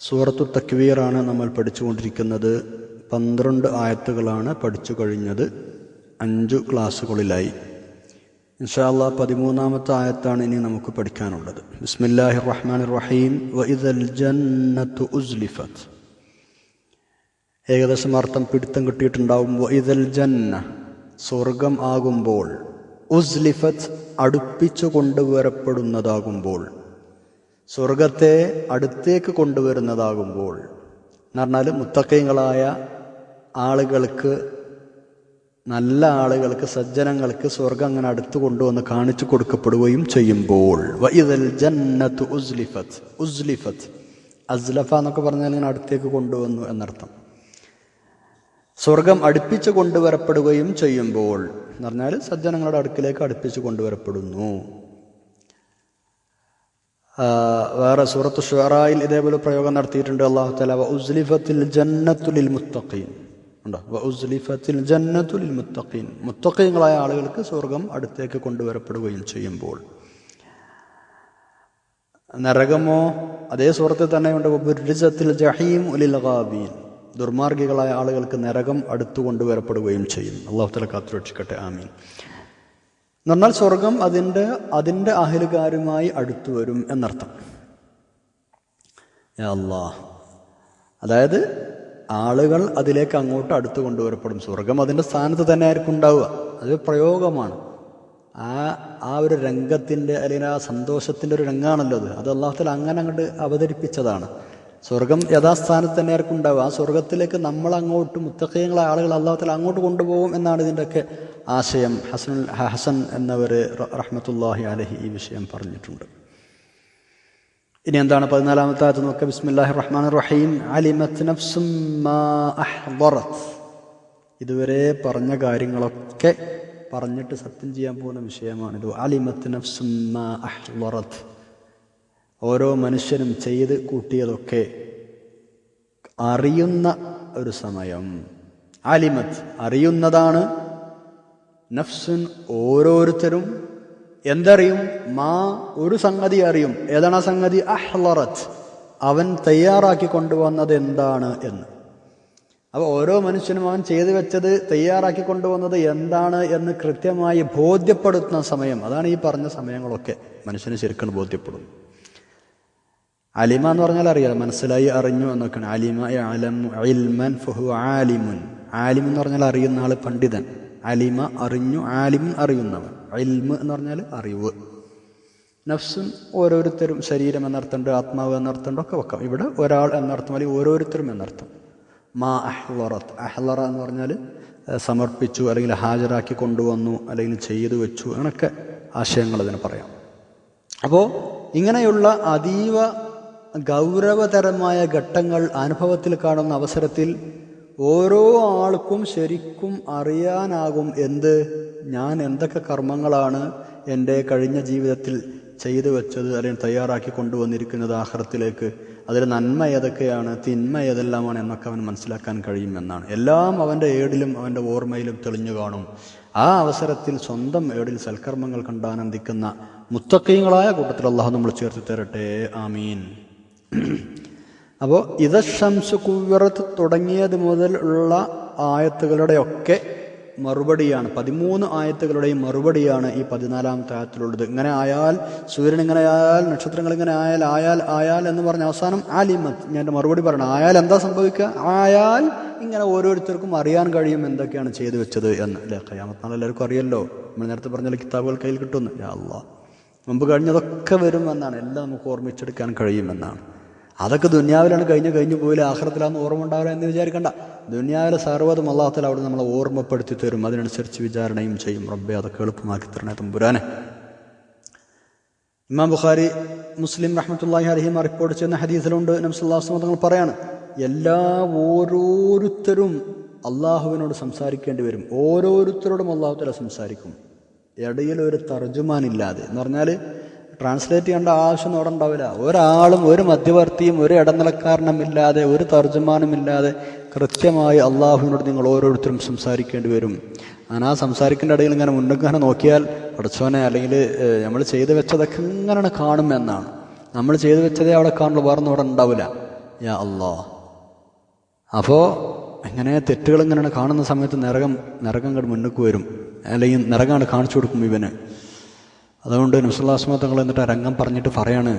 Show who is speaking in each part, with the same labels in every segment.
Speaker 1: സൂറത്തു തക്വീറാണ് നമ്മൾ പഠിച്ചുകൊണ്ടിരിക്കുന്നത്. പന്ത്രണ്ട് ആയത്തുകളാണ് പഠിച്ചു കഴിഞ്ഞത്. അഞ്ചു ക്ലാസ്സുകളിലായി. ഇൻഷാല്ല പതിമൂന്നാമത്തെ ആയത്താണ് ഇനി നമുക്ക് പഠിക്കാനുള്ളത്. ബിസ്മില്ലാഹി റഹ്മാൻ റഹീം വഇദൽ ജന്നത്തു ഉസ്ലിഫത്ത് ഏകദേശം അർത്ഥം പിടുത്തം കിട്ടിയിട്ടുണ്ടാവും. വഇദൽ ജന്ന സ്വർഗം ആകുമ്പോൾ. ഉസ്ലിഫത്ത് അടുപ്പിച്ചു കൊണ്ടുവരപ്പെടുന്നതാകുമ്പോൾ. സ്വർഗത്തെ അടുത്തേക്ക് കൊണ്ടുവരുന്നതാകുമ്പോൾ എന്ന് പറഞ്ഞാൽ മുത്തക്കയങ്ങളായ ആളുകൾക്ക് നല്ല ആളുകൾക്ക് സജ്ജനങ്ങൾക്ക് സ്വർഗം അങ്ങനെ അടുത്ത് കൊണ്ടുവന്ന് കാണിച്ചു കൊടുക്കപ്പെടുകയും ചെയ്യുമ്പോൾ അസ്ലഫ എന്നൊക്കെ പറഞ്ഞാൽ ഇങ്ങനെ അടുത്തേക്ക് കൊണ്ടുവന്നു എന്നർത്ഥം. സ്വർഗം അടുപ്പിച്ച് കൊണ്ടുവരപ്പെടുകയും ചെയ്യുമ്പോൾ എന്ന് പറഞ്ഞാൽ സജ്ജനങ്ങളുടെ അടുക്കിലേക്ക് അടുപ്പിച്ച് കൊണ്ടുവരപ്പെടുന്നു. വേറെ സൂറത്ത് ഷുറായിൽ ഇതേപോലെ പ്രയോഗം നടത്തിയിട്ടുണ്ട്. അള്ളാഹു തല ഉസ്ലിഫത്തിൽ ജന്നത്തുലിൽ മുത്തഖീൻ ഉണ്ടോ? ഉസ്ലിഫത്തിൽ ജന്നത്തുലിൽ മുത്തഖീൻ മുത്തഖീങ്ങളായ ആളുകൾക്ക് സ്വർഗം അടുത്തേക്ക് കൊണ്ടുവരപ്പെടുകയും ചെയ്യുമ്പോൾ. നരകമോ? അതേ സുഹൃത്തിൽ തന്നെയുണ്ട്. ബുർരിസത്തിൽ ജഹീം ഉലിൽ ഗാബീൻ. ദുർമാർഗികളായ ആളുകൾക്ക് നരകം അടുത്തു കൊണ്ടുവരപ്പെടുകയും ചെയ്യും. അള്ളാഹു തല കാത്തുരക്ഷിക്കട്ടെ. ആമീൻ. എന്ന് പറഞ്ഞാൽ സ്വർഗം അതിന്റെ അതിന്റെ അഹലുകാരുമായി അടുത്തു വരും എന്നർത്ഥം. അല്ലാ അതായത് ആളുകൾ അതിലേക്ക് അങ്ങോട്ട് അടുത്ത് കൊണ്ടുവരപ്പെടും. സ്വർഗം അതിന്റെ സ്ഥാനത്ത് തന്നെ ആയിരിക്കും ഉണ്ടാവുക. അത് പ്രയോഗമാണ്. ആ ആ ഒരു രംഗത്തിന്റെ അല്ലെങ്കിൽ ആ സന്തോഷത്തിന്റെ ഒരു രംഗമാണല്ലോ അത്. അത് അള്ളാഹത്തിൽ അങ്ങനെ അങ്ങോട്ട് അവതരിപ്പിച്ചതാണ്. സ്വർഗം യഥാസ്ഥാനത്ത് തന്നെ ഉണ്ടാവുക ആ സ്വർഗത്തിലേക്ക് നമ്മൾ അങ്ങോട്ട് മുത്തക്കയങ്ങളായ ആളുകൾ അള്ളാഹത്തിൽ അങ്ങോട്ട് കൊണ്ടുപോകും എന്നാണ് ഇതിന്റെയൊക്കെ ആശയം. ഹസൻ ഹസൻ എന്നവർ റഹ്മത്തുല്ലാഹി അലഹി ഈ വിഷയം പറഞ്ഞിട്ടുണ്ട്. ഇനി എന്താണ് പതിനാലാമത്തെ ആയത്ത്? നോക്കുക ബിസ്മില്ലാഹി റഹ്മാൻ റഹീം. അലിമത്ത് നഫ്സും ഇതുവരെ പറഞ്ഞ കാര്യങ്ങളൊക്കെ പറഞ്ഞിട്ട് സത്യം ചെയ്യാൻ പോകുന്ന വിഷയമാണിത്. അലിമത്ത് നഫ്സും ഓരോ മനുഷ്യനും ചെയ്ത് കൂട്ടിയതൊക്കെ അറിയുന്ന ഒരു സമയം. അലിമത് അറിയുന്നതാണ്. നഫ്സുൻ ഓരോരുത്തരും എന്തറിയും? മാ ഒരു സംഗതി അറിയും. ഏതാണ് ആ സംഗതി? അഹ്ലറത്. അവൻ തയ്യാറാക്കി കൊണ്ടുവന്നത് എന്താണ് എന്ന്. അപ്പോൾ ഓരോ മനുഷ്യനും അവൻ ചെയ്തു വെച്ചത് തയ്യാറാക്കി കൊണ്ടുവന്നത് എന്താണ് എന്ന് കൃത്യമായി ബോധ്യപ്പെടുത്തുന്ന സമയം. അതാണ് ഈ പറഞ്ഞ സമയങ്ങളൊക്കെ മനുഷ്യന് ശരിക്കും ബോധ്യപ്പെടും. അലിമ എന്ന് പറഞ്ഞാൽ അറിയാം മനസ്സിലായി അറിഞ്ഞു എന്നൊക്കെയാണ്. അലിമ അലമു ഇൽമൻ ഫഹു ആലിമുൻ. ആലിം എന്ന് പറഞ്ഞാൽ അറിയുന്ന ആൾ പണ്ഡിതൻ. അലിമ അറിഞ്ഞു ആലിമുൻ അറിയുന്നവൻ. അൽമ എന്ന് പറഞ്ഞാൽ അറിവ്. നഫ്സും ഓരോരുത്തരും ശരീരം എന്നർത്ഥമുണ്ട് ആത്മാവ് എന്നർത്ഥമുണ്ട് ഒക്കെ വെക്കാം. ഇവിടെ ഒരാൾ എന്നർത്ഥം അല്ലെങ്കിൽ ഓരോരുത്തരും എന്നർത്ഥം. മാ അഹ്ലറത്ത് അഹ്ലറ എന്ന് പറഞ്ഞാൽ സമർപ്പിച്ചു അല്ലെങ്കിൽ ഹാജരാക്കി കൊണ്ടുവന്നു അല്ലെങ്കിൽ ചെയ്തു വെച്ചു. അങ്ങനെയൊക്കെ ആശയങ്ങൾ അതിന് പറയാം. അപ്പോൾ ഇങ്ങനെയുള്ള അതീവ ഗൗരവതരമായ ഘട്ടങ്ങൾ അനുഭവത്തിൽ കാണുന്ന അവസരത്തിൽ ഓരോ ആൾക്കും ശരിക്കും അറിയാനാകും എന്ത് ഞാൻ എന്തൊക്കെ കർമ്മങ്ങളാണ് എന്റെ കഴിഞ്ഞ ജീവിതത്തിൽ ചെയ്തു വെച്ചത് അല്ലെങ്കിൽ തയ്യാറാക്കി കൊണ്ടുവന്നിരിക്കുന്നത് ആഹ്റത്തിലേക്ക് അതിൽ നന്മ ഏതൊക്കെയാണ് തിന്മ ഏതെല്ലാമാണ് എന്നൊക്കെ അവൻ മനസ്സിലാക്കാൻ കഴിയുമെന്നാണ് എല്ലാം അവന്റെ ഏടിലും അവന്റെ ഓർമ്മയിലും തെളിഞ്ഞു കാണും. ആ അവസരത്തിൽ സ്വന്തം ഏടിൽ സൽക്കർമ്മങ്ങൾ കണ്ടാനന്ദിക്കുന്ന മുത്തക്കീങ്ങളായ കൂട്ടത്തിൽ അള്ളാഹു നമ്മൾ ചേർത്ത് തരട്ടെ. ആമീൻ. അപ്പോൾ ഇതശംസ് കുവ്വറത്ത് തുടങ്ങിയത് മുതൽ ഉള്ള ആയത്തുകളുടെയൊക്കെ മറുപടിയാണ്. പതിമൂന്ന് ആയത്തുകളുടെയും മറുപടിയാണ് ഈ പതിനാലാമത്തെ ആയത്തിലുള്ളത് ഇങ്ങനെ ആയാൽ സൂര്യൻ ഇങ്ങനെ ആയാൽ നക്ഷത്രങ്ങൾ ഇങ്ങനെ ആയാൽ ആയാൽ ആയാൽ എന്ന് പറഞ്ഞ അവസാനം ആലിമത്ത് ഞാൻ എന്റെ മറുപടി പറയണം. ആയാൽ എന്താ സംഭവിക്കുക? ആയാൽ ഇങ്ങനെ ഓരോരുത്തർക്കും അറിയാൻ കഴിയും എന്തൊക്കെയാണ് ചെയ്തു വെച്ചത് എന്ന്. അല്ലേ? കയ്യാമത്താണ് എല്ലാവർക്കും അറിയല്ലോ. നമ്മൾ നേരത്തെ പറഞ്ഞ കിതാബുകൾ കയ്യിൽ കിട്ടുന്നു അല്ലാ മുമ്പ് കഴിഞ്ഞതൊക്കെ വരുമെന്നാണ് എല്ലാം നമുക്ക് ഓർമ്മിച്ചെടുക്കാൻ കഴിയുമെന്നാണ് അതൊക്കെ ദുന്യാവിലാണ് കഴിഞ്ഞ് കഴിഞ്ഞു പോയില്ല? ആഹ്റത്തിലാന്ന് ഓർമ്മ ഉണ്ടാവില്ല എന്ന് വിചാരിക്കണ്ട. ദുന്യാവിലെ സർവതും അള്ളാഹത്തിൽ അവിടെ നമ്മളെ ഓർമ്മപ്പെടുത്തി തരും. അതിനനുസരിച്ച് വിചാരണയും ചെയ്യും. റബ്ബെ അതൊക്കെ എളുപ്പമാക്കി തരണേ തമ്പുരാനെ. ഇമാം ബുഖാരി മുസ്ലിം റഹ്മത്തുല്ലാഹി അലഹിമ റിപ്പോർട്ട് ചെയ്യുന്ന ഹദീസിലുണ്ട്. നംസുല്ലാസ് തങ്ങൾ പറയാണ് എല്ലാ ഓരോരുത്തരും അള്ളാഹുവിനോട് സംസാരിക്കേണ്ടി വരും. ഓരോരുത്തരോടും അള്ളാഹു തല സംസാരിക്കും. ഇടയിൽ ഒരു തർജുമാനില്ലാതെ എന്ന് പറഞ്ഞാൽ ട്രാൻസ്ലേറ്റ് ചെയ്യേണ്ട ആവശ്യം അവിടെ ഉണ്ടാവില്ല. ഒരാളും ഒരു മധ്യവർത്തിയും ഒരു ഇടനിലക്കാരനും ഇല്ലാതെ ഒരു തർജമാനും ഇല്ലാതെ കൃത്യമായി അള്ളാഹുവിനോട് നിങ്ങൾ ഓരോരുത്തരും സംസാരിക്കേണ്ടി വരും. അങ്ങനെ ആ സംസാരിക്കേണ്ട ഇടയിൽ ഇങ്ങനെ മുന്നിങ്ങനെ നോക്കിയാൽ പഠിച്ചോനെ അല്ലെങ്കിൽ നമ്മൾ ചെയ്തു വെച്ചതൊക്കെ ഇങ്ങനെ കാണുമെന്നാണ് നമ്മൾ ചെയ്തു വെച്ചതേ അവിടെ കാണുള്ളൂ വേറെ അവിടെ ഉണ്ടാവില്ല. യാ അള്ളാ. അപ്പോൾ ഇങ്ങനെ തെറ്റുകൾ ഇങ്ങനെയാണ് കാണുന്ന സമയത്ത് നരകം നരകം അങ്ങോട്ട് മുന്നോട്ട് വരും. അല്ലെങ്കിൽ നരകം കാണിച്ചു കൊടുക്കും ഇവന്. അതുകൊണ്ട് നുസല്ലാസ്മ തങ്ങൾ എന്നിട്ട് രംഗം പറഞ്ഞിട്ട് പറയാണ്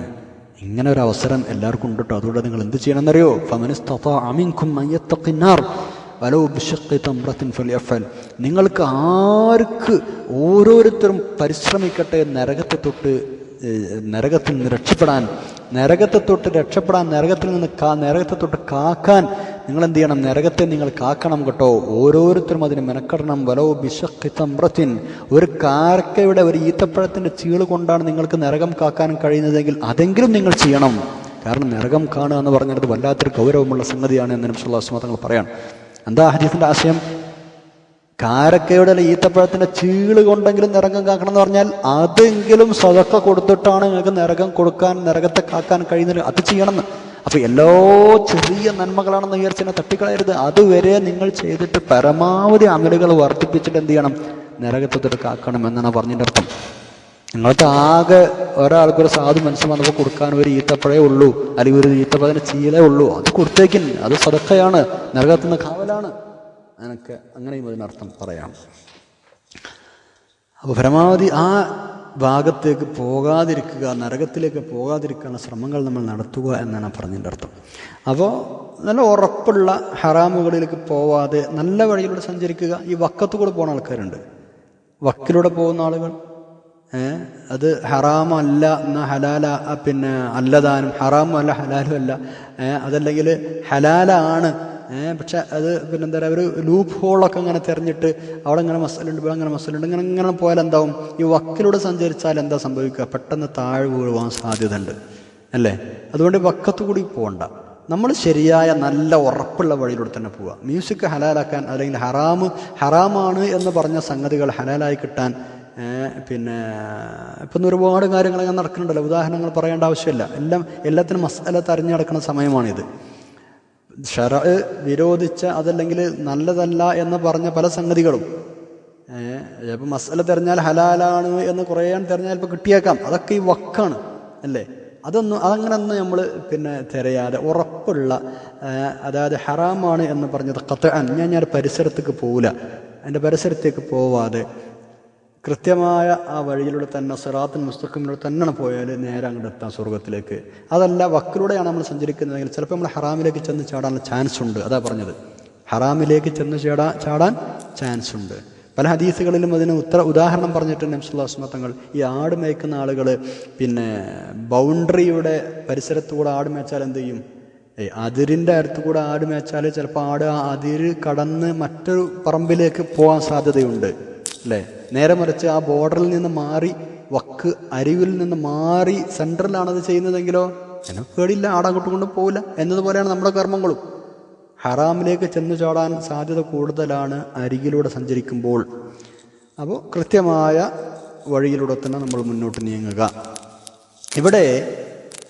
Speaker 1: ഇങ്ങനെ ഒരു അവസരം എല്ലാവർക്കും ഉണ്ട് കേട്ടോ അതുകൊണ്ട് നിങ്ങൾ എന്ത് ചെയ്യണമെന്നറിയോ? നിങ്ങൾക്ക് ആർക്ക് ഓരോരുത്തരും പരിശ്രമിക്കട്ടെ നരകത്തെ തൊട്ട് നരകത്തിൽ നിന്ന് രക്ഷപ്പെടാൻ നരകത്തെ തൊട്ട് രക്ഷപ്പെടാൻ നരകത്തിൽ നിന്ന് കാ നരകത്തെ തൊട്ട് കാക്കാൻ നിങ്ങൾ എന്ത് ചെയ്യണം നരകത്തെ നിങ്ങൾ കാക്കണം കേട്ടോ. ഓരോരുത്തരും അതിന് മെനക്കെടണം. വലോ ബിഷഖി തമ്രത്തിൻ. ഒരു കാർക്കയുടെ ഒരു ഈത്തപ്പഴത്തിന്റെ ചീൾ കൊണ്ടാണ് നിങ്ങൾക്ക് നരകം കാക്കാൻ കഴിയുന്നതെങ്കിൽ അതെങ്കിലും നിങ്ങൾ ചെയ്യണം. കാരണം നരകം കാണുക എന്ന് പറഞ്ഞത് വല്ലാത്തൊരു ഗൗരവമുള്ള സംഗതിയാണ് എന്ന് നബ്സുല്ലാസ്മ തങ്ങൾ പറയാണ് എന്താ ഹദീസിന്റെ ആശയം? കാരക്കയുടെ ഈത്തപ്പഴത്തിന്റെ ചീൾ കൊണ്ടെങ്കിലും നരകം കാക്കണം എന്ന് പറഞ്ഞാൽ അതെങ്കിലും സതക്ക കൊടുത്തിട്ടാണ് നിങ്ങൾക്ക് നരകം കൊടുക്കാൻ നരകത്തെ കാക്കാൻ കഴിയുന്നത് അത് ചെയ്യണമെന്ന്. അപ്പൊ എല്ലാ ചെറിയ നന്മകളാണെന്ന് വിചാരിച്ചതിനെ തട്ടിക്കളയരുത്. അതുവരെ നിങ്ങൾ ചെയ്തിട്ട് പരമാവധി അമലുകൾ വർദ്ധിപ്പിച്ചിട്ട് എന്ത് ചെയ്യണം? നരകത്തെ തൊട്ട് കാക്കണം എന്നാണ് പറഞ്ഞതിന്റെ അർത്ഥം. നിങ്ങൾക്ക് ആകെ ഒരാൾക്കൊരു സാധു മനസ്സ് വന്നപ്പോൾ കൊടുക്കാൻ ഒരു ഈത്തപ്പഴേ ഉള്ളൂ അല്ലെങ്കിൽ ഒരു ഈത്തപ്പഴത്തിന് ചീലേ ഉള്ളൂ. അത് കൊടുത്തേക്കിൻ അത് സദക്കയാണ് നരകത്തുനിന്ന് കാവലാണ്. എനിക്ക് അങ്ങനെയും അതിനർത്ഥം പറയാം. അപ്പോൾ പരമാവധി ആ ഭാഗത്തേക്ക് പോകാതിരിക്കുക നരകത്തിലേക്ക് പോകാതിരിക്കാനുള്ള ശ്രമങ്ങൾ നമ്മൾ നടത്തുക എന്നാണ് പറഞ്ഞതിന്റെ അർത്ഥം. അപ്പോൾ നല്ല ഉറപ്പുള്ള ഹറാമുകളിലേക്ക് പോവാതെ നല്ല വഴിയിലൂടെ സഞ്ചരിക്കുക. ഈ വക്കത്തു കൂടെ പോകുന്ന ആൾക്കാരുണ്ട്. വക്കിലൂടെ പോകുന്ന ആളുകൾ അത് ഹറാമല്ല എന്നാൽ ഹലാല പിന്നെ അല്ലതാനും ഹറാമല്ല ഹലാലും അല്ല അതല്ലെങ്കിൽ ഹലാലാണ് പക്ഷെ അത് പിന്നെ എന്താ പറയുക ഒരു ലൂപ്പ് ഹോളൊക്കെ ഇങ്ങനെ തിരഞ്ഞിട്ട് അവിടെ ഇങ്ങനെ മസലുണ്ട് ഇവിടെ അങ്ങനെ മസലുണ്ട് ഇങ്ങനെ ഇങ്ങനെ പോയാൽ എന്താവും? ഈ വക്കിലൂടെ സഞ്ചരിച്ചാൽ എന്താ സംഭവിക്കുക? പെട്ടെന്ന് താഴെ വീഴുവാൻ സാധ്യതയുണ്ട് അല്ലേ? അതുകൊണ്ട് വക്കത്ത് കൂടി പോകണ്ട നമ്മൾ ശരിയായ നല്ല ഉറപ്പുള്ള വഴിയിലൂടെ തന്നെ പോവുക. മ്യൂസിക് ഹലാലാക്കാൻ അല്ലെങ്കിൽ ഹറാമ് ഹറാമാണ് എന്ന് പറഞ്ഞ സംഗതികൾ ഹലാലായി കിട്ടാൻ പിന്നെ ഇപ്പം ഒരുപാട് കാര്യങ്ങൾ അങ്ങനെ നടക്കുന്നുണ്ടല്ലോ. ഉദാഹരണങ്ങൾ പറയേണ്ട ആവശ്യമില്ല. എല്ലാം എല്ലാത്തിനും മസാല തരഞ്ഞു സമയമാണിത്. ഷറ വിരോധിച്ച അതല്ലെങ്കിൽ നല്ലതല്ല എന്ന് പറഞ്ഞ പല സംഗതികളും. ചിലപ്പോൾ മസാല തെരഞ്ഞാൽ ഹലാലാണ് എന്ന് കുറേ തെരഞ്ഞാൽ ഇപ്പോൾ കിട്ടിയേക്കാം. അതൊക്കെ ഈ വക്കാണ് അല്ലേ? അതൊന്നും അതങ്ങനെ ഒന്നും നമ്മൾ പിന്നെ തിരയാതെ ഉറപ്പുള്ള അതായത് ഹറാമാണ് എന്ന് പറഞ്ഞത് കത്ത് ഞാൻ ഞാൻ പരിസരത്തേക്ക് പോവില്ല. എന്റെ പരിസരത്തേക്ക് പോവാതെ കൃത്യമായ ആ വഴിയിലൂടെ തന്നെ സിറാത്തിൻ മുസ്തഖിമിലൂടെ തന്നെയാണ് പോയാൽ നേരെ അങ്ങോട്ട് എത്താം സ്വർഗത്തിലേക്ക് അതല്ല വക്കിലൂടെയാണ് നമ്മൾ സഞ്ചരിക്കുന്നതെങ്കിൽ ചിലപ്പോൾ നമ്മൾ ഹറാമിലേക്ക് ചെന്ന് ചാടാനുള്ള ചാൻസ് ഉണ്ട്. അതാ പറഞ്ഞത്. ഹറാമിലേക്ക് ചെന്ന് ചേടാ ചാടാൻ ചാൻസ് ഉണ്ട്. പല ഹദീസുകളിലും അതിന് ഉത്തര ഉദാഹരണം പറഞ്ഞിട്ടുണ്ട് നംസുല്ലാസ്മ തങ്ങൾ. ഈ ആട് മേയ്ക്കുന്ന ആളുകൾ പിന്നെ ബൗണ്ടറിയുടെ പരിസരത്തുകൂടെ ആട് മേച്ചാൽ എന്ത് ചെയ്യും? ഏയ് അതിരിന്റെ അടുത്ത് കൂടെ ആട് മേച്ചാൽ ചിലപ്പോൾ ആട് ആ അതിര് കടന്ന് മറ്റൊരു പറമ്പിലേക്ക് പോകാൻ സാധ്യതയുണ്ട്. അല്ലേ? നേരെ മറിച്ച് ആ ബോർഡറിൽ നിന്ന് മാറി വക്ക് അരിവിൽ നിന്ന് മാറി സെൻട്രലാണത് ചെയ്യുന്നതെങ്കിലോ? എന്നെ കേടില്ല ആടങ്ങോട്ട് കൊണ്ട് പോവില്ല. എന്നതുപോലെയാണ് നമ്മുടെ കർമ്മങ്ങളും. ഹറാമിലേക്ക് ചെന്നു ചാടാൻ സാധ്യത കൂടുതലാണ് അരികിലൂടെ സഞ്ചരിക്കുമ്പോൾ. അപ്പോൾ കൃത്യമായ വഴിയിലൂടെ തന്നെ നമ്മൾ മുന്നോട്ട് നീങ്ങുക. ഇവിടെ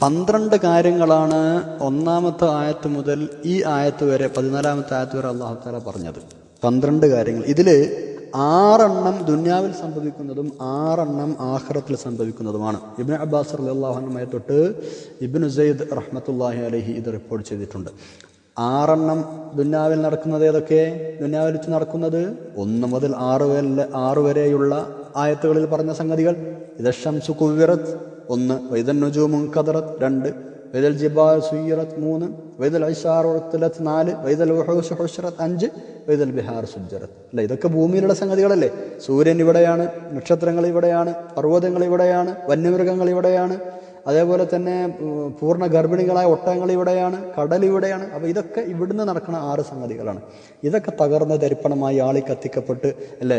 Speaker 1: പന്ത്രണ്ട് കാര്യങ്ങളാണ് ഒന്നാമത്തെ ആയത്ത് മുതൽ ഈ ആയത്ത് വരെ പതിനാലാമത്തെ ആയത്ത് വരെ അള്ളാഹു താല പറഞ്ഞത്. പന്ത്രണ്ട് കാര്യങ്ങൾ. ഇതിൽ ആറെണ്ണം ദുന്യാവിൽ സംഭവിക്കുന്നതും ആറെണ്ണം ആഹ്റത്തിൽ സംഭവിക്കുന്നതുമാണ്. ഇബിൻ അബ്ബാസ് അള്ളാഹുമായി തൊട്ട് ഇബിൻ ഉസൈദ് റഹ്മത്തുല്ലാഹി അലഹി ഇത് റിപ്പോർട്ട് ചെയ്തിട്ടുണ്ട്. ആറെണ്ണം ദുന്യാവിൽ നടക്കുന്നത് ഏതൊക്കെ? ദുന്യാവിൽ വെച്ച് നടക്കുന്നത് ഒന്ന് മുതൽ ആറ് വരെ ആറ് വരെയുള്ള ആയത്തുകളിൽ പറഞ്ഞ സംഗതികൾ. ഇതഷംസു കുവിറത്ത് ഒന്ന് വൈദൻ നുജൂമുൻ കദറത്ത് രണ്ട് വൈദൽ ജിബാൽ സുയ്യറത്ത് മൂന്ന് വൈദൽ ഐഷാറുലത്ത് നാല് വൈദൽ അഞ്ച് വൈദൽ ബിഹാർ സുജറത്ത് അല്ല ഇതൊക്കെ ഭൂമിയിലുള്ള സംഗതികളല്ലേ? സൂര്യൻ ഇവിടെയാണ് നക്ഷത്രങ്ങൾ ഇവിടെയാണ് പർവതങ്ങൾ ഇവിടെയാണ് വന്യമൃഗങ്ങൾ ഇവിടെയാണ് അതേപോലെ തന്നെ പൂർണ ഗർഭിണികളായ ഒട്ടകങ്ങൾ ഇവിടെയാണ് കടൽ ഇവിടെയാണ്. അപ്പോൾ ഇതൊക്കെ ഇവിടുന്ന് നടക്കുന്ന ആറ് സംഗതികളാണ്. ഇതൊക്കെ തകർന്ന തരിപ്പണമായി ആളി കത്തിക്കപ്പെട്ട് അല്ലേ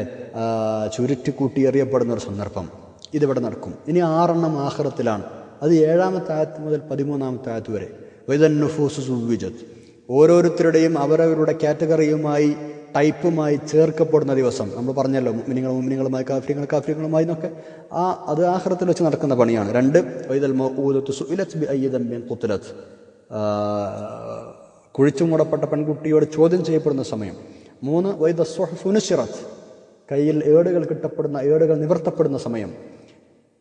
Speaker 1: ചുരുട്ടിക്കൂട്ടി എറിയപ്പെടുന്ന ഒരു സന്ദർഭം ഇതിവിടെ നടക്കും. ഇനി ആറെണ്ണം ആഹ്റത്തിലാണ്. അത് ഏഴാമത്തെ ആയത്ത് മുതൽ പതിമൂന്നാമത്തെ ആയത്ത് വരെ. വൈദൻ നുഫൂസ് സുവിജത്ത് ഓരോരുത്തരുടെയും അവരവരുടെ കാറ്റഗറിയുമായി ടൈപ്പുമായി ചേർക്കപ്പെടുന്ന ദിവസം. നമ്മൾ പറഞ്ഞല്ലോ മിനിങ്ങൾ മിനിങ്ങളുമായി കാഫ്രിങ്ങൾ കാഫ്രിങ്ങളുമായി എന്നൊക്കെ. ആ അത് ആഹ്റത്തിൽ വെച്ച് നടക്കുന്ന പണിയാണ്. രണ്ട് വൈദൽ കുത്തുലത്ത് കുഴിച്ചു മൂടപ്പെട്ട പെൺകുട്ടിയോട് ചോദ്യം ചെയ്യപ്പെടുന്ന സമയം. മൂന്ന് വൈദ സുനുഷിറത്ത് കയ്യിൽ ഏടുകൾ കിട്ടപ്പെടുന്ന ഏടുകൾ നിവർത്തപ്പെടുന്ന സമയം.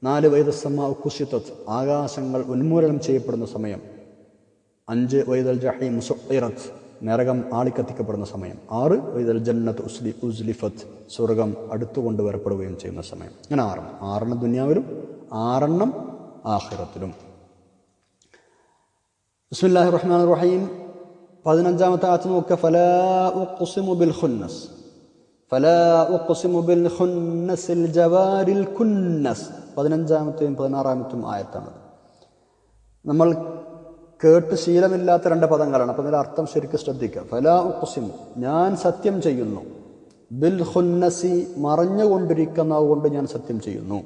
Speaker 1: നാല് വൈദസമ്മ കുശിത്വത്ത് ആകാശങ്ങൾ ഉന്മൂലനം ചെയ്യപ്പെടുന്ന സമയം. അഞ്ച് വൈദൽ ജഹീം മുസുറത്ത് നരകം ആളിക്കത്തിക്കപ്പെടുന്ന സമയം. ആറ് വൈദൽ ജന്നത്ത് ഉസ്ലി ഉസ്ലിഫത്ത് സ്വർഗം അടുത്തുകൊണ്ട് വരപ്പെടുകയും ചെയ്യുന്ന സമയം. അങ്ങനെ ആറെണ്ണം ആറെണ്ണം ദുനിയാവിലും ആറെണ്ണം ആഖിറത്തിലും. ബിസ്മില്ലാഹി റഹ്മാൻ റഹീം പതിനഞ്ചാമത്തെ ആത്ത് നോക്കുക. ഫലാ ഉഖ്സിമു ബിൽ ഖുന്നസ്. ഫലാ ഉഖ്സിമു ബിൽ ഖുന്നസിൽ ജവാരിൽ കുന്നസ് പതിനഞ്ചാമത്തെയും പതിനാറാമത്തെയും ആയത്താണ് നമ്മൾ കേട്ട് ശീലമില്ലാത്ത രണ്ട് പദങ്ങളാണ്. അപ്പം അതിന്റെ അർത്ഥം ശരിക്കും ശ്രദ്ധിക്കുക ഫലാ ഉസിം ഞാൻ സത്യം ചെയ്യുന്നു. ബിൽ ഹുന്നസി മറഞ്ഞുകൊണ്ടിരിക്കുന്നവ കൊണ്ട് ഞാൻ സത്യം ചെയ്യുന്നു.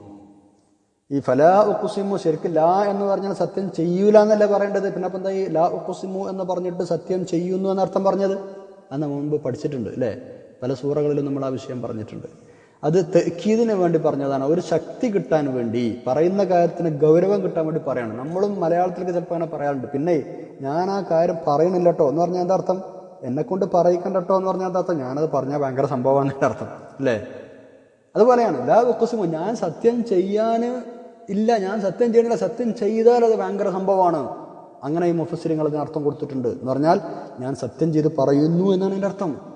Speaker 1: ഈ ഫലാ ഉക്കുസിമു ശരിക്കും ലാ എന്ന് പറഞ്ഞാൽ സത്യം ചെയ്യൂല എന്നല്ലേ പറയേണ്ടത്? പിന്നെ അപ്പം എന്താ ഈ ലാ ഉക്കുസിമു എന്ന് പറഞ്ഞിട്ട് സത്യം ചെയ്യുന്നു എന്നർത്ഥം പറഞ്ഞത്? അന്ന് മുമ്പ് പഠിച്ചിട്ടുണ്ട് അല്ലേ? പല സൂറകളിലും നമ്മൾ ആ വിഷയം പറഞ്ഞിട്ടുണ്ട്. അത് തെക്കീതിന് വേണ്ടി പറഞ്ഞതാണ്. ഒരു ശക്തി കിട്ടാൻ വേണ്ടി പറയുന്ന കാര്യത്തിന് ഗൗരവം കിട്ടാൻ വേണ്ടി പറയണം. നമ്മളും മലയാളത്തിലേക്ക് ചിലപ്പോൾ അങ്ങനെ പറയാറുണ്ട്. പിന്നെ ഞാൻ ആ കാര്യം പറയണില്ല കേട്ടോ എന്ന് പറഞ്ഞാൽ എന്താ അർത്ഥം? എന്നെ കൊണ്ട് പറയിക്കണ്ട എന്ന് പറഞ്ഞാൽ എന്താ അർത്ഥം? ഞാനത് പറഞ്ഞാൽ ഭയങ്കര സംഭവമാണ് എന്റെ അർത്ഥം? അല്ലേ? അതുപോലെയാണ് എല്ലാ ഉക്കുസിമു ഞാൻ സത്യം ചെയ്യാൻ ഇല്ല ഞാൻ സത്യം ചെയ്യണില്ല സത്യം ചെയ്താൽ അത് ഭയങ്കര സംഭവമാണ്. അങ്ങനെ ഈ മുഫസിരിങ്ങൾ അതിന് അർത്ഥം കൊടുത്തിട്ടുണ്ട്. എന്ന് പറഞ്ഞാൽ ഞാൻ സത്യം ചെയ്ത് പറയുന്നു എന്നാണ് എന്റെ അർത്ഥം.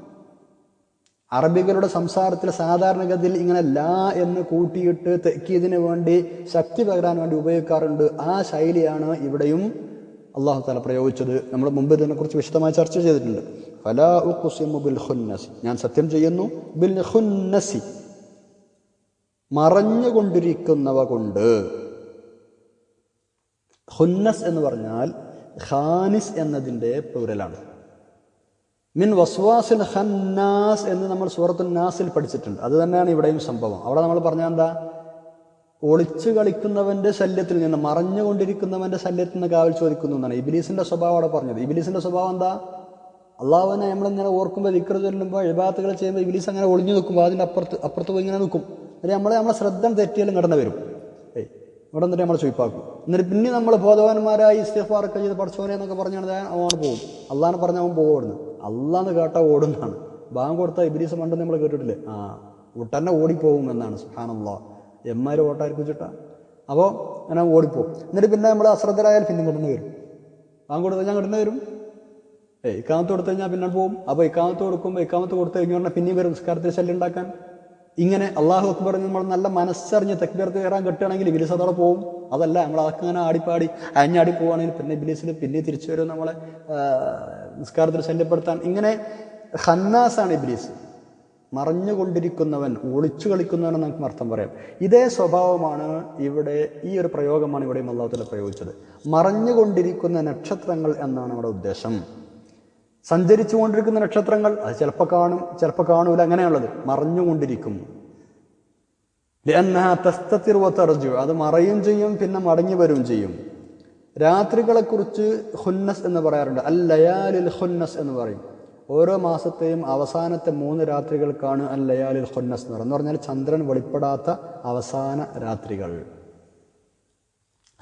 Speaker 1: അറബികളുടെ സംസാരത്തിൽ സാധാരണഗതിയിൽ ഇങ്ങനെ ലാ എന്ന് കൂട്ടിയിട്ട് തെക്കിയതിനു വേണ്ടി ശക്തി പകരാൻ വേണ്ടി ഉപയോഗിക്കാറുണ്ട്. ആ ശൈലിയാണ് ഇവിടെയും അള്ളാഹു താല പ്രയോഗിച്ചത്. നമ്മൾ മുമ്പ് ഇതിനെക്കുറിച്ച് വിശദമായി ചർച്ച ചെയ്തിട്ടുണ്ട്. ഫലാ ഉഖ്സിമു ബിൽ ഖുന്നസ്. ഞാൻ സത്യം ചെയ്യുന്നു ബിൽ ഖുന്നസി മറഞ്ഞുകൊണ്ടിരിക്കുന്നവ കൊണ്ട്. ഹുന്നസ് എന്ന് പറഞ്ഞാൽ ഖാനിസ് എന്നതിന്റെ പ്ലൂരലാണ് മിൻ വസ്വാസിൽ ഹന്നാസ് എന്ന് നമ്മൾ സൂറത്തുൽ നാസിൽ പഠിച്ചിട്ടുണ്ട്. അത് തന്നെയാണ് ഇവിടെയും സംഭവം. അവിടെ നമ്മൾ പറഞ്ഞ എന്താ? ഒളിച്ചു കളിക്കുന്നവന്റെ ശല്യത്തിൽ നിന്ന് മറഞ്ഞുകൊണ്ടിരിക്കുന്നവന്റെ ശല്യത്തിൽ നിന്ന് കാവൽ ചോദിക്കുന്നു എന്നാണ് ഇബിലീസിന്റെ സ്വഭാവം അവിടെ പറഞ്ഞത്. ഇബിലീസിന്റെ സ്വഭാവം എന്താ? അള്ളാഹുവിനെ നമ്മളിങ്ങനെ ഓർക്കുമ്പോൾ ദിക്കർ ചൊല്ലുമ്പോൾ എഴുപാത്തുകൾ ചെയ്യുമ്പോൾ ഇബിലീസ് അങ്ങനെ ഒളിഞ്ഞു നിൽക്കുമ്പോൾ അതിന്റെ അപ്പുറത്ത് അപ്പുറത്ത് പോയി ഇങ്ങനെ നിൽക്കും. എന്നിട്ട് നമ്മളെ നമ്മളെ ശ്രദ്ധ തെറ്റിയാലും കടന്നു വരും. ഏയ് ഇവിടെ നിന്നിട്ട് നമ്മൾ ചുയിപ്പാക്കും എന്നിട്ട് പിന്നെ നമ്മൾ ബോധവാന്മാരായി ഇസ്തിഫാറൊക്കെ ചെയ്ത് പഠിച്ചോനെ എന്നൊക്കെ പറഞ്ഞാൽ അവൻ പോകും അള്ളാന്ന് പറഞ്ഞാൽ അവൻ പോകും അവിടുന്ന്. അള്ളാന്ന് കേട്ടാൽ ഓടുന്നതാണ്. ബാങ്ക് കൊടുത്താൽ ഇബിലീസ് പണ്ടെന്ന് നമ്മൾ കേട്ടിട്ടില്ലേ? ആ ഉടനെ ഓടിപ്പോകും എന്നാണ്. സുഹാനുള്ള എമ്മാര് ഓട്ടായിരിക്കും ചിട്ടാ അപ്പോൾ അങ്ങനെ ഓടിപ്പോകും എന്നിട്ട് പിന്നെ നമ്മൾ അശ്രദ്ധരായാൽ പിന്നെ കിട്ടുന്ന വരും. ബാങ്ക് കൊടുത്താൽ ഞാൻ കിട്ടുന്ന വരും. ഏയ് ഇക്കാമത്ത് കൊടുത്തു കഴിഞ്ഞാൽ പിന്നെ പോകും അപ്പോൾ ഇക്കാമത്ത് കൊടുക്കുമ്പോൾ ഇക്കാമത്ത് കൊടുത്തു കഴിഞ്ഞാൽ പിന്നെയും വരും നിസ്കാരത്തിൽ ശല്യം ഉണ്ടാക്കാൻ. ഇങ്ങനെ അള്ളാഹു അക്ബർ നമ്മൾ നല്ല മനസ്സറിഞ്ഞ് തെക്ബീർത്ത് കയറാൻ കിട്ടുകയാണെങ്കിൽ ഇബിലിസ് അതോടെ പോവും. അതല്ല നമ്മൾ അതൊക്കെ അങ്ങനെ ആടിപ്പാടി അഞ്ഞാടി പോവുകയാണെങ്കിൽ പിന്നെ ഇബിലിസിൽ പിന്നെ തിരിച്ചു വരും നമ്മളെ നിസ്കാരത്തിൽ ശല്യപ്പെടുത്താൻ. ഇങ്ങനെ ഹന്നാസാണ് ഇബിലിസ്. മറഞ്ഞുകൊണ്ടിരിക്കുന്നവൻ ഒളിച്ചു കളിക്കുന്നവൻ നമുക്ക് അർത്ഥം പറയാം. ഇതേ സ്വഭാവമാണ് ഇവിടെ ഈ ഒരു പ്രയോഗമാണ് ഇവിടെയും അള്ളാഹുത്തല പ്രയോഗിച്ചത്. മറഞ്ഞുകൊണ്ടിരിക്കുന്ന നക്ഷത്രങ്ങൾ എന്നാണ് നമ്മുടെ ഉദ്ദേശം. സഞ്ചരിച്ചു കൊണ്ടിരിക്കുന്ന നക്ഷത്രങ്ങൾ അത് ചിലപ്പോൾ കാണും ചിലപ്പോൾ കാണൂല അങ്ങനെയുള്ളത് മറഞ്ഞുകൊണ്ടിരിക്കും വതർജു. അത് മറയും ചെയ്യും പിന്നെ മടങ്ങി വരും ചെയ്യും. രാത്രികളെക്കുറിച്ച് ഹുന്നസ് എന്ന് പറയാറുണ്ട്. അൽ ലയാലിൽ ഹുന്നസ് എന്ന് പറയും. ഓരോ മാസത്തെയും അവസാനത്തെ മൂന്ന് രാത്രികൾക്കാണ് അൽ ലയാലിൽ ഹുന്നസ് എന്ന് പറയുന്നത്. പറഞ്ഞാൽ ചന്ദ്രൻ വെളിപ്പെടാത്ത അവസാന രാത്രികൾ.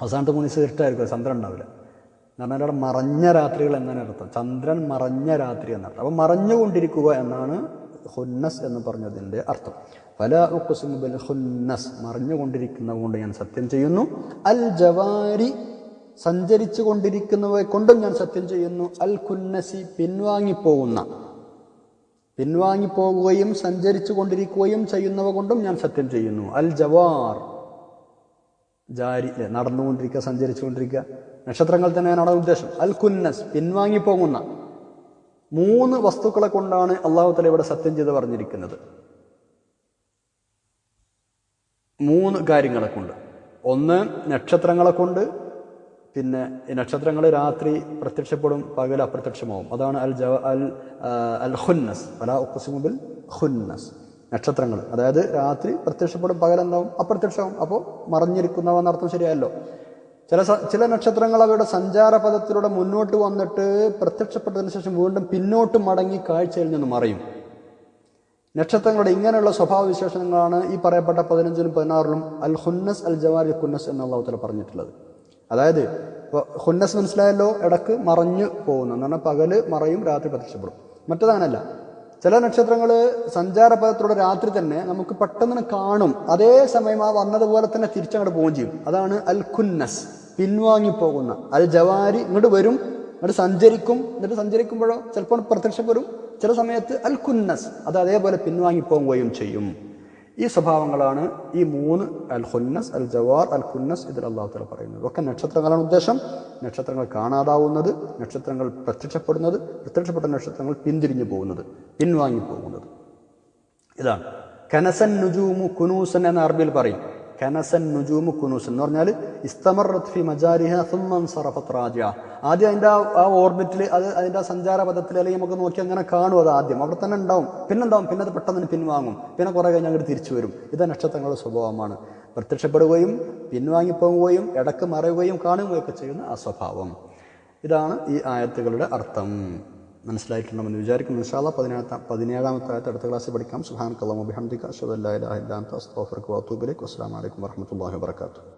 Speaker 1: അവസാനത്തെ മൂന്ന് ദിവസം ഇരുട്ടായിരിക്കും ചന്ദ്രൻ ഉണ്ടാവില്ല. എന്ന് പറഞ്ഞാൽ അവിടെ മറഞ്ഞ രാത്രികൾ എന്നാണ് അർത്ഥം. ചന്ദ്രൻ മറഞ്ഞ രാത്രി എന്നർത്ഥം അപ്പം മറഞ്ഞുകൊണ്ടിരിക്കുക എന്നാണ് ഹുന്നസ് എന്ന് പറഞ്ഞതിന്റെ അർത്ഥം. പല ഉക്കുസുബൽ ഹുന്നസ്. മറിഞ്ഞുകൊണ്ടിരിക്കുന്നത് കൊണ്ട് ഞാൻ സത്യം ചെയ്യുന്നു. അൽ ജവാരി സഞ്ചരിച്ചു കൊണ്ടിരിക്കുന്നവയെ കൊണ്ടും ഞാൻ സത്യം ചെയ്യുന്നു. അൽ കുന്നസി പിൻവാങ്ങിപ്പോകുന്ന പിൻവാങ്ങിപ്പോകുകയും സഞ്ചരിച്ചു കൊണ്ടിരിക്കുകയും ചെയ്യുന്നവ കൊണ്ടും ഞാൻ സത്യം ചെയ്യുന്നു. അൽ ജവാർ. ജാരി നടന്നുകൊണ്ടിരിക്കുക സഞ്ചരിച്ചുകൊണ്ടിരിക്കുക. നക്ഷത്രങ്ങൾ തന്നെയാണ് അവിടെ ഉദ്ദേശം. അൽ കുന്നസ് പിൻവാങ്ങിപ്പോകുന്ന മൂന്ന് വസ്തുക്കളെ കൊണ്ടാണ് അള്ളാഹു തല ഇവിടെ സത്യം ചെയ്ത് പറഞ്ഞിരിക്കുന്നത്. മൂന്ന് കാര്യങ്ങളെ കൊണ്ട്. ഒന്ന് നക്ഷത്രങ്ങളെ കൊണ്ട്. പിന്നെ നക്ഷത്രങ്ങൾ രാത്രി പ്രത്യക്ഷപ്പെടും പകൽ അപ്രത്യക്ഷമാവും. അതാണ് അൽ ജവ അൽ അൽ ഹുന്നസ് അല ഉപ്പസിമുബിൽ ഹുന്നസ് നക്ഷത്രങ്ങൾ. അതായത് രാത്രി പ്രത്യക്ഷപ്പെടും പകൽ എന്താവും? അപ്രത്യക്ഷമാവും. അപ്പോൾ മറഞ്ഞിരിക്കുന്നവ ശരിയല്ലോ ചില ചില നക്ഷത്രങ്ങൾ അവയുടെ സഞ്ചാരപഥത്തിലൂടെ മുന്നോട്ട് വന്നിട്ട് പ്രത്യക്ഷപ്പെട്ടതിന് ശേഷം വീണ്ടും പിന്നോട്ട് മടങ്ങി കാഴ്ചയിൽ നിന്ന് മറയും. നക്ഷത്രങ്ങളുടെ ഇങ്ങനെയുള്ള സ്വഭാവ വിശേഷങ്ങളാണ് ഈ പറയപ്പെട്ട പതിനഞ്ചിലും പതിനാറിലും അൽ ഹുന്നസ് അൽ ജവാരി ഖുന്നസ് എന്ന അള്ളാഹുത്തല പറഞ്ഞിട്ടുള്ളത്. അതായത് ഇപ്പോൾ ഹുന്നസ് മനസ്സിലായല്ലോ? ഇടയ്ക്ക് മറഞ്ഞു പോകുന്നു. എന്ന് പറഞ്ഞാൽ പകൽ മറയും രാത്രി പ്രത്യക്ഷപ്പെടും. മറ്റതങ്ങനല്ല ചില നക്ഷത്രങ്ങൾ സഞ്ചാരപഥത്തിലൂടെ രാത്രി തന്നെ നമുക്ക് പെട്ടെന്ന് കാണും. അതേ സമയം ആ വന്നതുപോലെ തന്നെ തിരിച്ചങ്ങോട്ട് പോവുകയും ചെയ്യും. അതാണ് അൽ കുന്നസ് പിൻവാങ്ങിപ്പോകുന്ന. അൽ ജവാരി ഇങ്ങോട്ട് വരും എന്നിട്ട് സഞ്ചരിക്കും. എന്നിട്ട് സഞ്ചരിക്കുമ്പോഴോ ചിലപ്പോൾ പ്രത്യക്ഷപ്പെടും ചില സമയത്ത് അൽ കുന്നസ് അത് അതേപോലെ പിൻവാങ്ങിപ്പോവുകയും ചെയ്യും. ഈ സ്വഭാവങ്ങളാണ് ഈ മൂന്ന് അൽ ഹുന്നസ് അൽ ജവാർ അൽ ഖുന്നസ് ഇതിൽ അള്ളാഹു തല പറയുന്നത്. ഒക്കെ നക്ഷത്രങ്ങളാണ് ഉദ്ദേശം. നക്ഷത്രങ്ങൾ കാണാതാവുന്നത് നക്ഷത്രങ്ങൾ പ്രത്യക്ഷപ്പെടുന്നത് പ്രത്യക്ഷപ്പെട്ട നക്ഷത്രങ്ങൾ പിന്തിരിഞ്ഞു പോകുന്നത് പിൻവാങ്ങി പോകുന്നത് ഇതാണ്. കനസൻ നുജൂമു കുനൂസൻ എന്ന അറബിയിൽ പറയും. കനസൻ നുജൂമു കുനൂസ് എന്ന് പറഞ്ഞാൽ ഇസ്തമറത്ത് ഫി മജാരിഹ സുമ്മൻ സറഫത്ത് റാജിയ ആദ്യം അതിന്റെ ആ- ഓർബിറ്റിൽ അത് അതിന്റെ ആ സഞ്ചാരപഥത്തിൽ അല്ലെങ്കിൽ നമുക്ക് നോക്കി അങ്ങനെ കാണും അത് ആദ്യം. അവിടെ തന്നെ ഉണ്ടാവും. പിന്നെന്താവും? പിന്നെ അത് പെട്ടെന്ന് പിൻവാങ്ങും. പിന്നെ കുറേ കഴിഞ്ഞ് അങ്ങോട്ട് തിരിച്ചു വരും. ഇത് നക്ഷത്രങ്ങളുടെ സ്വഭാവമാണ്. പ്രത്യക്ഷപ്പെടുകയും പിൻവാങ്ങിപ്പോവുകയും ഇടയ്ക്ക് മറയുകയും കാണുകയും ഒക്കെ ചെയ്യുന്ന ആ സ്വഭാവം. ഇതാണ് ഈ ആയത്തുകളുടെ അർത്ഥം. മനസ്സിലായിട്ടുണ്ടെന്ന് വിചാരിക്കുന്നു ഇൻഷാല്ല പതിനേഴാം പതിനേഴാമത്തെ ആയത്ത് അടുത്ത ക്ലാസ്സിൽ പഠിക്കാം സുഹാൻ കലാം അബിഹംദിക അഷദ് അല്ലാ ഇലാഹ ഇല്ലാ അൻത അസ്തഗ്ഫിറുക വഅതൂബു ഇലൈക് വസ്സലാമു അലൈക്കും വറഹ്മത്തുള്ളാഹി വബറകാതുഹു